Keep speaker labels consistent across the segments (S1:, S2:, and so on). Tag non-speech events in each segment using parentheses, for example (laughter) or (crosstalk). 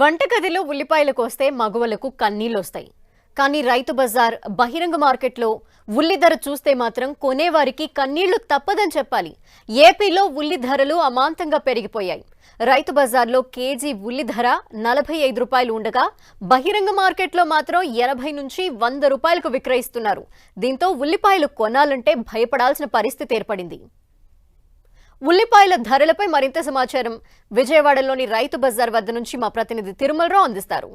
S1: వంటగదిలో ఉల్లిపాయలు కోస్తే మగువలకు కన్నీళ్ళొస్తాయి. కానీ రైతు బజార్ బహిరంగ మార్కెట్లో ఉల్లి ధర చూస్తే మాత్రం కొనేవారికి కన్నీళ్ళు తప్పదని చెప్పాలి. ఏపీలో ఉల్లి ధరలు అమాంతంగా పెరిగిపోయాయి. రైతు బజార్లో కేజీ ఉల్లి ధర నలభై ఐదు రూపాయలు ఉండగా బహిరంగ మార్కెట్లో మాత్రం ఎనభై నుంచి వంద రూపాయలకు విక్రయిస్తున్నారు. దీంతో ఉల్లిపాయలు కొనాలంటే భయపడాల్సిన పరిస్థితి ఏర్పడింది. ఉల్లిపాయల ధరలపై మరింత సమాచారం. విజయవాడలోని రైతు బజార్ వద్ద నుంచి మా ప్రతినిధి తిరుమలరావు అందిస్తారు.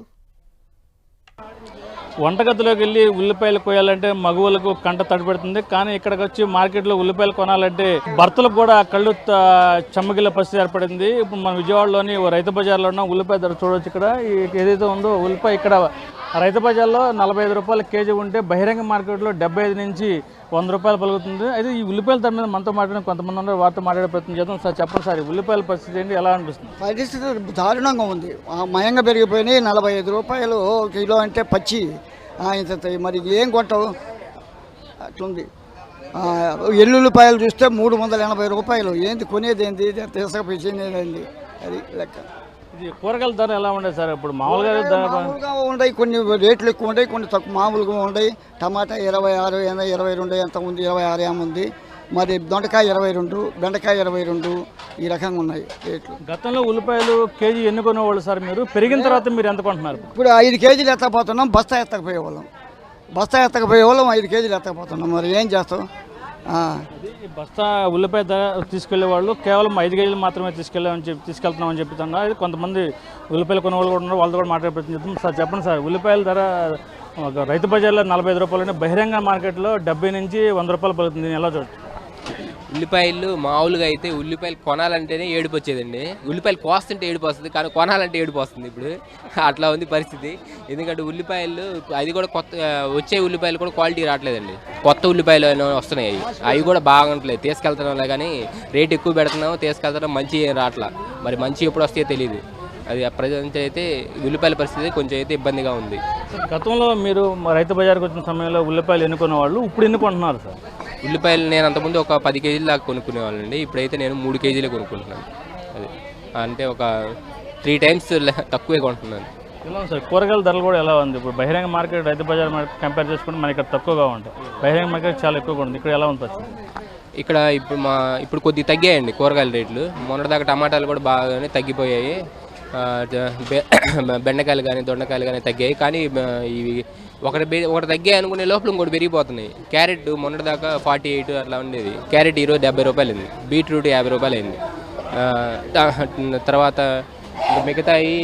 S2: వంటగదిలోకి వెళ్ళి ఉల్లిపాయలు కొయ్యాలంటే మగువులకు కంట తడిపెడుతుంది. కానీ ఇక్కడికి వచ్చి మార్కెట్లో ఉల్లిపాయలు కొనాలంటే భర్తలకు కూడా కళ్ళు చెమ్మగిల్ల పరిస్థితి ఏర్పడింది. ఇప్పుడు మన విజయవాడలోని రైతు బజార్లో ఉన్న ఉల్లిపాయ ధర చూడవచ్చు ఇక్కడ. ఏదైతే ఉందో ఉల్లిపాయ ఇక్కడ రైతు బజార్లో నలభై ఐదు రూపాయల కేజీ ఉంటే బహిరంగ మార్కెట్లో డెబ్బై ఐదు నుంచి వంద రూపాయలు పలుకుతుంది. అయితే ఈ ఉల్లిపాయల ధర మీద మనతో మాట్లాడిన కొంతమంది ఉన్నారు వారితో మాట్లాడే ప్రయత్నం చేద్దాం. సార్ చెప్పండి సార్ ఉల్లిపాయల పరిస్థితి ఏంటి ఎలా అనిపిస్తుంది?
S3: పరిస్థితి దారుణంగా ఉంది. మయంగా పెరిగిపోయినాయి నలభై ఐదు రూపాయలు కిలో అంటే పచ్చి. ఇంత మరి ఏం కొట్టవు? అట్లుంది. ఎల్లుల్లిపాయలు చూస్తే మూడు వందల ఎనభై రూపాయలు. ఏంది కొనేది ఏంది? తీసుకపోయింది అది లెక్క.
S2: ఇది కూరగాయల ధర ఎలా ఉండేది సార్? ఇప్పుడు మామూలుగా
S3: మామూలుగా ఉన్నాయి కొన్ని రేట్లు ఎక్కువ ఉన్నాయి కొన్ని తక్కువ మామూలుగా ఉన్నాయి టమాటా ఇరవై ఆరు ఇరవై రెండు ఎంత ఉంది? ఇరవై ఆరు ఏమో ఉంది. మరి దొండకాయ ఇరవై రెండు బెండకాయ ఇరవై రెండు ఈ రకంగా ఉన్నాయి రేట్లు.
S2: గతంలో ఉల్లిపాయలు కేజీ ఎన్ని కొనేవాళ్ళు సార్ మీరు? పెరిగిన తర్వాత మీరు ఎంత కొంటున్నారు?
S3: ఇప్పుడు ఐదు కేజీలు ఎత్తకపోతున్నాం బస్తా ఎత్తకపోయేవాళ్ళం. బస్తా ఎత్తకపోయేవాళ్ళం ఐదు కేజీలు ఎత్తకపోతున్నాం. మరి ఏం చేస్తాం?
S2: బస్తా ఉల్లిపాయ ధర తీసుకెళ్ళే వాళ్ళు కేవలం ఐదు కేజీలు మాత్రమే తీసుకెళ్ళామని చెప్పి తీసుకెళ్తున్నామని చెప్తున్నా కొంతమంది ఉల్లిపాయలు కొనుగోలు కూడా ఉన్నారు వాళ్ళతో కూడా మాట్లాడే ప్రయత్నం సార్ చెప్పండి సార్ ఉల్లిపాయల ధర ఒక రైతు బజార్లో నలభై ఐదు రూపాయలు బహిరంగ మార్కెట్లో డెబ్బై నుంచి వంద రూపాయలు పలుకుతుంది. ఎలా చూడండి
S4: ఉల్లిపాయలు మామూలుగా అయితే ఉల్లిపాయలు కొనాలంటేనే ఏడుపు వచ్చేదండి. ఉల్లిపాయలు కోస్తుంటే ఏడుపు వస్తుంది కానీ కొనాలంటే ఏడుపు వస్తుంది ఇప్పుడు. అట్లా ఉంది పరిస్థితి. ఎందుకంటే ఉల్లిపాయలు అది కూడా కొత్త వచ్చే ఉల్లిపాయలు కూడా క్వాలిటీ రావట్లేదండి. కొత్త ఉల్లిపాయలు వస్తున్నాయి అవి. కూడా బాగుంటలేదు. తీసుకెళ్తున్నాం కానీ రేట్ ఎక్కువ పెడుతున్నాము తీసుకెళ్తున్నాం మంచి రావట్లా. మరి మంచి ఎప్పుడు వస్తాయో తెలియదు అది ప్రజెంట్ అయితే ఉల్లిపాయల పరిస్థితి కొంచెం అయితే ఇబ్బందిగా ఉంది.
S2: గతంలో మీరు మా రైతు బజార్కి వచ్చిన సమయంలో ఉల్లిపాయలు ఎన్నుకున్న వాళ్ళు ఇప్పుడు ఎన్నుకుంటున్నారు సార్?
S4: ఉల్లిపాయలు నేను అంతకుముందు ఒక పది కేజీల దాకా కొనుక్కునేవాళ్ళండి. ఇప్పుడైతే నేను మూడు కేజీలే కొనుక్కుంటున్నాను. అది. అంటే ఒక త్రీ టైమ్స్ తక్కువే కొంటున్నాను.
S2: ఎలా సార్? కూరగాయల ధరలు కూడా ఎలా ఉంది? ఇప్పుడు బహిరంగ market Rythu Bazar market compare చేసుకుంటే మన ఇక్కడ తక్కువగా ఉంటాయి. బహిరంగ మార్కెట్ చాలా ఎక్కువగా ఉంది ఇక్కడ ఎలా పరిస్థితి?
S4: ఇక్కడ ఇప్పుడు మా ఇప్పుడు కొద్దిగా తగ్గాయండి కూరగాయల రేట్లు. మొన్నటిదాకా టమాటాలు కూడా బాగానే తగ్గిపోయాయి. (coughs) బెండకాయలు కానీ దొండకాయలు కానీ తగ్గాయి. కానీ ఇవి ఒకటి ఒకటి తగ్గాయి అనుకునే లోపల ఇంకోటి పెరిగిపోతున్నాయి. క్యారెట్ మొన్నటిదాకా ఫార్టీ ఎయిట్ అట్లా ఉండేది. క్యారెట్ ఈరోజు డెబ్బై రూపాయలు అయింది బీట్రూట్ యాభై రూపాయలు అయింది తర్వాత మిగతాయి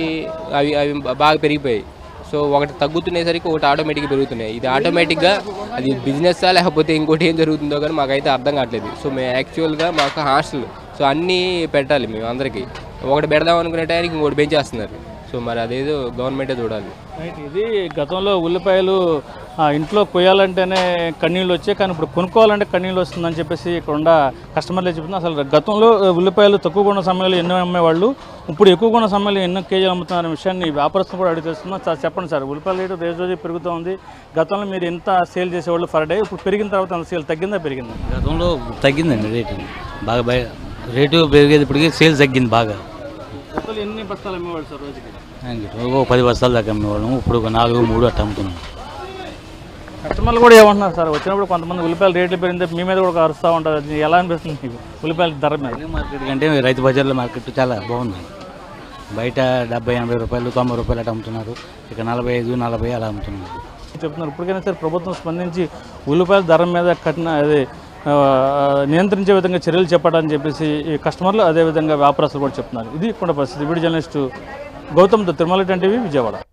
S4: అవి అవి బాగా పెరిగిపోయాయి. సో ఒకటి తగ్గుతునేసరికి ఒకటి ఆటోమేటిక్గా పెరుగుతున్నాయి. ఇది ఆటోమేటిక్గా అది బిజినెస్సా లేకపోతే ఇంకోటి ఏం జరుగుతుందో కానీ మాకైతే అర్థం కావట్లేదు. సో మేము యాక్చువల్గా మాకు హాస్టల్. సో అన్నీ పెట్టాలి మేము అందరికీ. ఒకటి పెడదాం అనుకునే టైంకి ఇంకోటి పెంచేస్తున్నారు. సో మరి అదేదో గవర్నమెంటే చూడాలి.
S2: రైట్ ఇది గతంలో ఉల్లిపాయలు ఇంట్లో కొయ్యాలంటేనే కన్నీళ్ళు వచ్చాయి కానీ ఇప్పుడు కొనుక్కోవాలంటే కన్నీళ్ళు వస్తుందని చెప్పేసి ఇక్కడ ఉన్న కస్టమర్లు చెప్తున్నారు. అసలు గతంలో ఉల్లిపాయలు తక్కువ ఉన్న సమయంలో ఎన్నో అమ్మేవాళ్ళు ఇప్పుడు ఎక్కువ ఉన్న సమయంలో ఎన్నో కేజీలు అమ్ముతున్న విషయాన్ని వ్యాపారస్తులు కూడా అడిగి తెలుస్తున్నాం సార్ చెప్పండి సార్ ఉల్లిపాయల రేటు రోజు రోజు పెరుగుతూ ఉంది. గతంలో మీరు ఎంత సేల్ చేసేవాళ్ళు ఫర్ డే? ఇప్పుడు పెరిగిన తర్వాత అంత సేల్ తగ్గిందా పెరిగిందా?
S5: గతంలో తగ్గిందండి రేటు. బాగా రేటు పెరిగేది ఇప్పటికి సేల్స్ తగ్గింది బాగా.
S2: ఎన్ని బస్తాలు అమ్మేవాళ్ళు సార్ రోజుకి?
S5: పది బస్తాలు దాకా అమ్మేవాళ్ళం ఇప్పుడు ఒక నాలుగు మూడు అట్లా అమ్ముతున్నాం.
S2: కస్టమర్లు కూడా ఏమంటున్నారు సార్? వచ్చినప్పుడు కొంతమంది ఉల్లిపాయల రేట్లు పెరిగితే మీ మీద కూడా అరుస్తూ ఉంటుంది అది ఎలా అనిపిస్తుంది మీకు? ఉల్లిపాయల ధర మీద?
S5: మార్కెట్ కంటే రైతు బజార్లో మార్కెట్ చాలా బాగుంది. బయట డెబ్బై ఎనభై రూపాయలు తొంభై రూపాయలు అట్లా అమ్ముతున్నారు. ఇక నలభై ఐదు నలభై అలా అమ్ముతున్నారు.
S2: చెప్తున్నారు. ఇప్పటికైనా సరే ప్రభుత్వం స్పందించి ఉల్లిపాయల ధర మీద కఠిన అదే నియంత్రించే విధంగా చర్యలు చెప్పాడని చెప్పేసి ఈ కస్టమర్లు అదేవిధంగా వ్యాపారస్తులు కూడా చెప్తున్నారు. ఇది కొండ పరిస్థితి. Video journalist Gautam Tirumala TV Vijayawada.